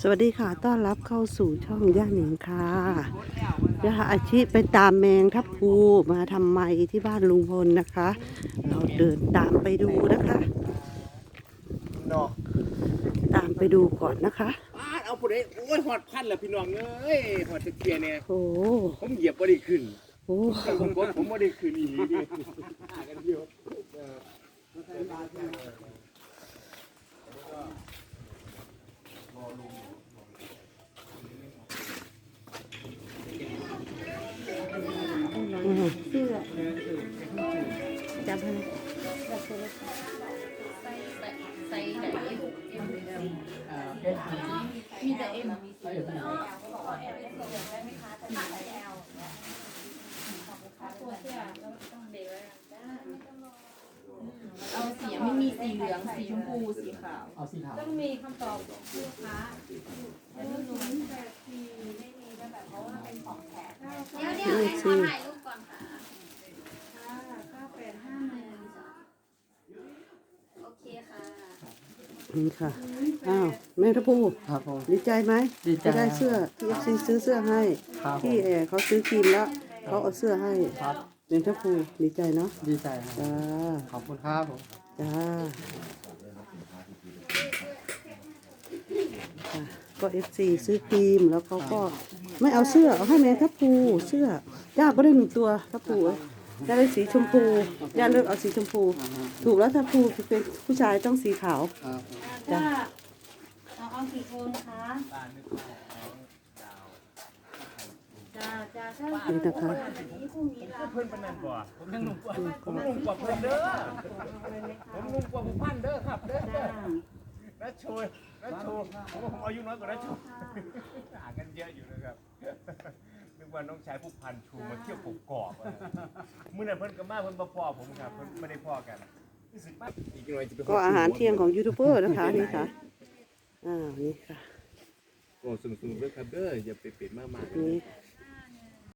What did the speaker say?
สวัสดีค่ะ ต้อนรับเข้าสู่ช่องย่าหนิงค่ะย่าอาชีพไปตามแมงทับพลูมาทำไมที่บ้านลุงพลนะคะ เราเดินตามไปดูนะคะเนาะตามไปดูก่อนนะคะปาดเอาผู้ใดโอ้ยหอดพันแล้วพี่น้องเอ้ยหอดตะเกียเนี่ยโอ้ผมเหยียบบ่ได้ขึ้นโอ้แต่ผมกดผมบ่ได้ขึ้นอีหลีดิหากันเดี ใส่แต่เอ็มเอ็มมีแต่เอ็มเอาสีไม่มีสีเหลืองสีชมพูสีขาวเอาสีขาวต้องมีคำตอบของลูกค้าแต่ไม่รู้แบบสีไม่มีก็แบบเพราะว่าเป็นของแถมเดี๋ยวเดี๋ยวให้ขอถ่ายรูปก่อนค่ะเก้าแปดห้าหนึ่งโอเคค่ะ นี่ค่ะ อ้าว แมงทับพลูครับผม ดีใจไหมดีใจจะได้เสื้อที่เอฟซีซื้อเสื้อให้ ครับผมที่แอร์เขาซื้อครีมแล้ว เขาเอาเสื้อให้ครับ แมงทับพลูดีใจเนาะ ดีใจครับ จ้า ขอบคุณครับผม จ้าค่ะก็เอฟซีซื้อครีมแล้วเขาก็ไม่เอาเสื้อเอาให้แมงทับพลูเสื้อย่าก็ได้หนึ่งตัวทับพลูเอ้ย ย่าได้สีชมพูย่าเลือกเอาสีชมพู ถูกแล้วทับพลูเป็นผู้ชายต้องสีขาวครับจ้ะเอาเอากี่คนคะจ้าจ้าถ้านี่นะคะที่พรุ่งนี้รับเพิ่นปานนั้นบ่ผมยังหนุ่มกว่าผมหนุ่มกว่าเพิ่นเด้อผมหนุ่มกว่าผู้พันเด้อครับเด้อจ้านัดโชยนัดโชว์ผมว่าผมอายุน้อยกว่านัดโชว์ห่างกันเยอะอยู่นะครับนึก ว่าน้องชายผู้พันชูมาเที่ยวกกอกอะมื้อนั้นเพิ่นก็มาเพิ่นบ่พ้อผมครับเพิ่นไม่ได้พ้อกันรู้สึกว่าอีกหน่อยจะไปก็อาหารเที่ยงของยูทูบเบอร์นะคะนี่ค่ะอ้าวนี่ค่ะ โอ้สนุกๆเด้อครับเด้ออย่าไปเป็ดมากๆนี่